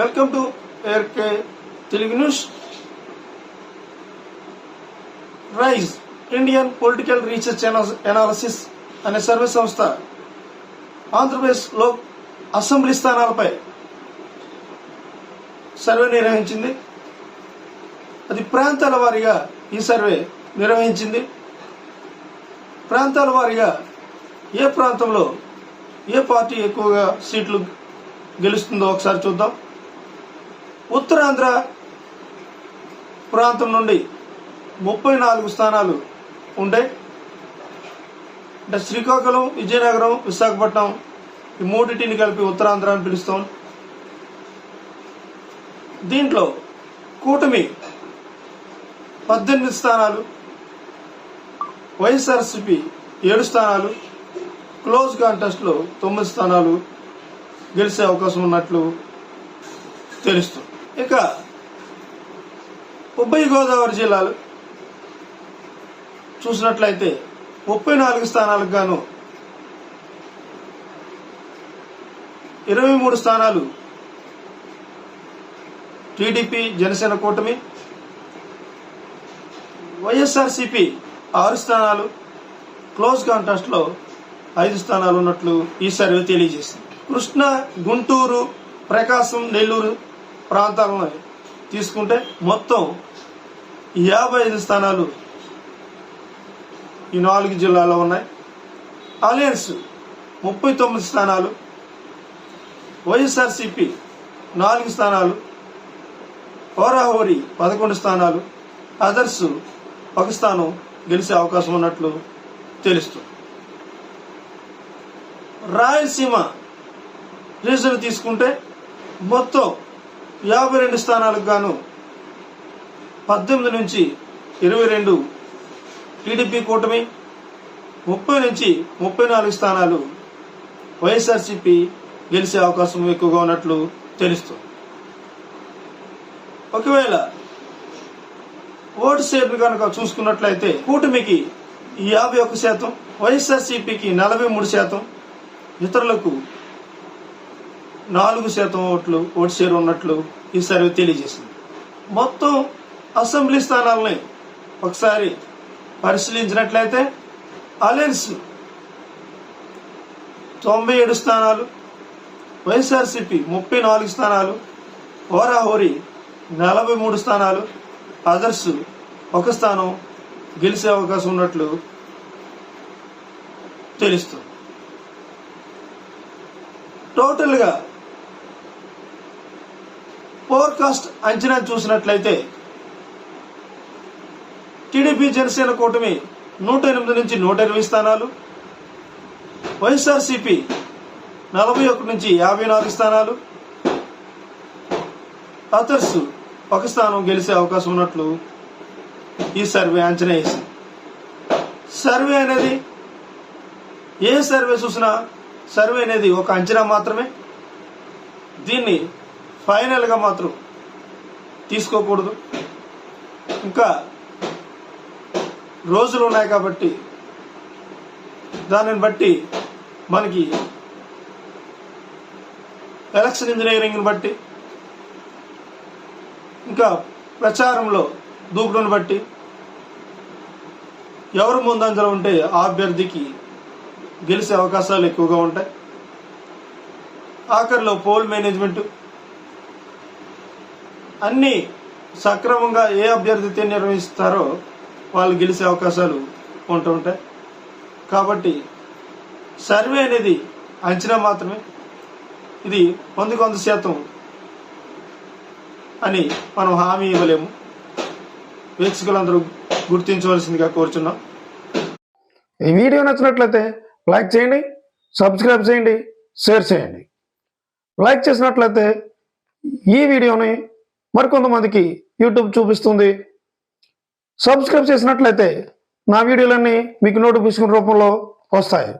Welcome to RK Telugu news rise Indian political research analysis అనే survey సంస్థ ఆంధ్రప్రదేశ్లో assembly స్థానాలపై survey నిర్వహించింది. అది ప్రాంతాల వారీగా ఈ సర్వే నిర్వహించింది. ప్రాంతాల వారీగా ఏ ప్రాంతంలో ఏ పార్టీ ఎక్కువగా సీట్లు గెలుస్తుందో ఒకసారి చూద్దాం. ఉత్తరాంధ్ర ప్రాంతం నుండి ముప్పై నాలుగు స్థానాలు ఉంటాయి అంటే శ్రీకాకుళం విజయనగరం విశాఖపట్నం ఈ మూడింటిని కలిపి ఉత్తరాంధ్ర అని పిలుస్తాం. దీంట్లో కూటమి పద్దెనిమిది స్థానాలు వైఎస్ఆర్సిపి ఏడు స్థానాలు క్లోజ్ కాంటెస్ట్లో తొమ్మిది స్థానాలు గెలిచే అవకాశం ఉన్నట్లు తెలుస్తుంది. ఇక ఉభయ గోదావరి జిల్లాలు చూసినట్లయితే ముప్పై నాలుగు స్థానాలకు గాను ఇరవై మూడు స్థానాలు టీడీపీ జనసేన కూటమి వైఎస్ఆర్సిపి ఆరు స్థానాలు క్లోజ్ కాంటెస్ట్లో ఐదు స్థానాలు ఉన్నట్లు ఈ సర్వే తెలియజేసింది. కృష్ణా గుంటూరు ప్రకాశం నెల్లూరు ప్రాంతాలను తీసుకుంటే మొత్తం యాభై ఐదు స్థానాలు ఈ నాలుగు జిల్లాలో ఉన్నాయి. అలయన్స్ ముప్పై తొమ్మిది స్థానాలు వైఎస్ఆర్సిపి నాలుగు స్థానాలు హోరాహోరి పదకొండు స్థానాలు అదర్స్ ఒక స్థానం గెలిచే అవకాశం ఉన్నట్లు తెలుస్తుంది. రాయలసీమ రీజన్ తీసుకుంటే మొత్తం యాభై రెండు స్థానాలకు గాను పద్దెనిమిది నుంచి ఇరవై రెండు టీడీపీ కూటమి ముప్పై నుంచి ముప్పై నాలుగు స్థానాలు వైఎస్ఆర్సీపీ గెలిచే అవకాశం ఎక్కువగా ఉన్నట్లు తెలుస్తుంది. ఒకవేళ ఓటు షేర్ను కనుక చూసుకున్నట్లయితే కూటమికి యాభై ఒక్క శాతం వైఎస్ఆర్సీపీకి నలభై మూడు శాతం ఇతరులకు నాలుగు శాతం ఓట్లు ఓటు షేర్ ఉన్నట్లు ఈ సర్వే తెలియజేసింది. మొత్తం అసెంబ్లీ స్థానాలని ఒకసారి పరిశీలించినట్లయితే అలయన్స్ తొంభై ఏడు స్థానాలు వైఎస్ఆర్సీపీ ముప్పై నాలుగు స్థానాలు హోరాహోరి నలభై మూడు స్థానాలు అదర్స్ ఒక స్థానం గెలిచే అవకాశం ఉన్నట్లు తెలుస్తుంది. టోటల్గా ఫోర్కాస్ట్ అంచనా చూసినట్లయితే టీడీపీ జనసేన కూటమి నూట ఎనిమిది నుంచి నూట ఇరవై స్థానాలు వైఎస్ఆర్సీపీ నలభై ఒకటి నుంచి యాభై నాలుగు స్థానాలు అదర్స్ ఒక స్థానం గెలిచే అవకాశం ఉన్నట్లు ఈ సర్వే అంచనా వేసింది. సర్వే అనేది ఏ సర్వే చూసినా సర్వే అనేది ఒక అంచనా మాత్రమే. దీన్ని ఫైనల్గా మాత్రం తీసుకోకూడదు. ఇంకా రోజులు ఉన్నాయి కాబట్టి దానిని బట్టి మనకి ఎలక్షన్ ఇంజనీరింగ్ని బట్టి ఇంకా ప్రచారంలో దూకుడుని బట్టి ఎవరు ముందంజలో ఉంటే ఆ అభ్యర్థికి గెలిచే అవకాశాలు ఎక్కువగా ఉంటాయి. ఆఖరిలో పోల్ మేనేజ్మెంట్ అన్ని సక్రమంగా ఏ అభ్యర్థితో నిర్వహిస్తారో వాళ్ళు గెలిచే అవకాశాలు ఉంటూ ఉంటాయి. కాబట్టి సర్వే అనేది అంచనా మాత్రమే. ఇది వందకు వంద శాతం అని మనం హామీ ఇవ్వలేము. వీక్షకులందరూ గుర్తించవలసిందిగా కోరుచున్నాం. ఈ వీడియో నచ్చినట్లయితే లైక్ చేయండి సబ్స్క్రైబ్ చేయండి షేర్ చేయండి. లైక్ చేసినట్లయితే ఈ వీడియోని మరికొంతమందికి యూట్యూబ్ చూపిస్తుంది. సబ్స్క్రైబ్ చేసినట్లయితే నా వీడియోలన్నీ మీకు నోటిఫికేషన్ రూపంలో వస్తాయి.